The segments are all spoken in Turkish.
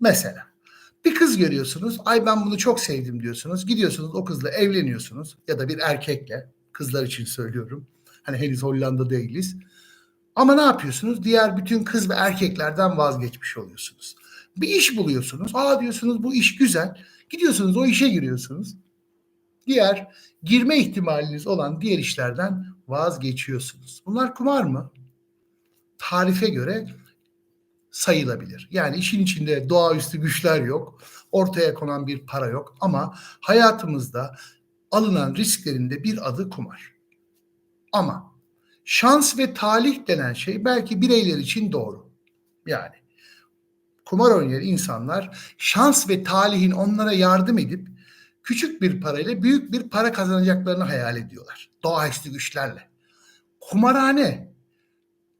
Mesela bir kız görüyorsunuz. Ay ben bunu çok sevdim diyorsunuz. Gidiyorsunuz o kızla evleniyorsunuz ya da bir erkekle. Kızlar için söylüyorum. Hani henüz Hollanda değiliz. Ama ne yapıyorsunuz? Diğer bütün kız ve erkeklerden vazgeçmiş oluyorsunuz. Bir iş buluyorsunuz. Aa diyorsunuz bu iş güzel. Gidiyorsunuz o işe giriyorsunuz. Diğer girme ihtimaliniz olan diğer işlerden vazgeçiyorsunuz. Bunlar kumar mı? Tarife göre sayılabilir. Yani işin içinde doğaüstü güçler yok. Ortaya konan bir para yok ama hayatımızda alınan risklerinde bir adı kumar. Ama şans ve talih denen şey belki bireyler için doğru. Yani kumar oynayan insanlar şans ve talihin onlara yardım edip küçük bir parayla büyük bir para kazanacaklarını hayal ediyorlar. Doğaüstü güçlerle. Kumarhane,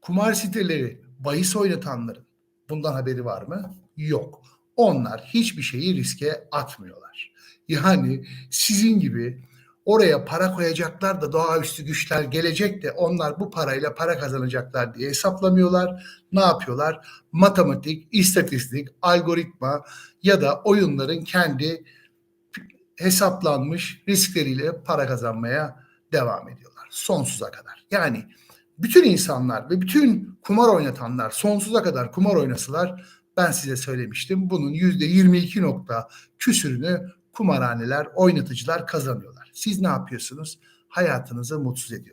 kumar siteleri, bahis oynatanların bundan haberi var mı? Yok. Onlar hiçbir şeyi riske atmıyorlar. Yani sizin gibi oraya para koyacaklar da doğaüstü güçler gelecek de onlar bu parayla para kazanacaklar diye hesaplamıyorlar. Ne yapıyorlar? Matematik, istatistik, algoritma ya da oyunların kendi hesaplanmış riskleriyle para kazanmaya devam ediyorlar sonsuza kadar. Yani bütün insanlar ve bütün kumar oynatanlar sonsuza kadar kumar oynasalar ben size söylemiştim bunun yüzde 22 nokta küsürünü kumarhaneler, oynatıcılar kazanıyorlar. Siz ne yapıyorsunuz? Hayatınızı mutsuz ediyorsunuz.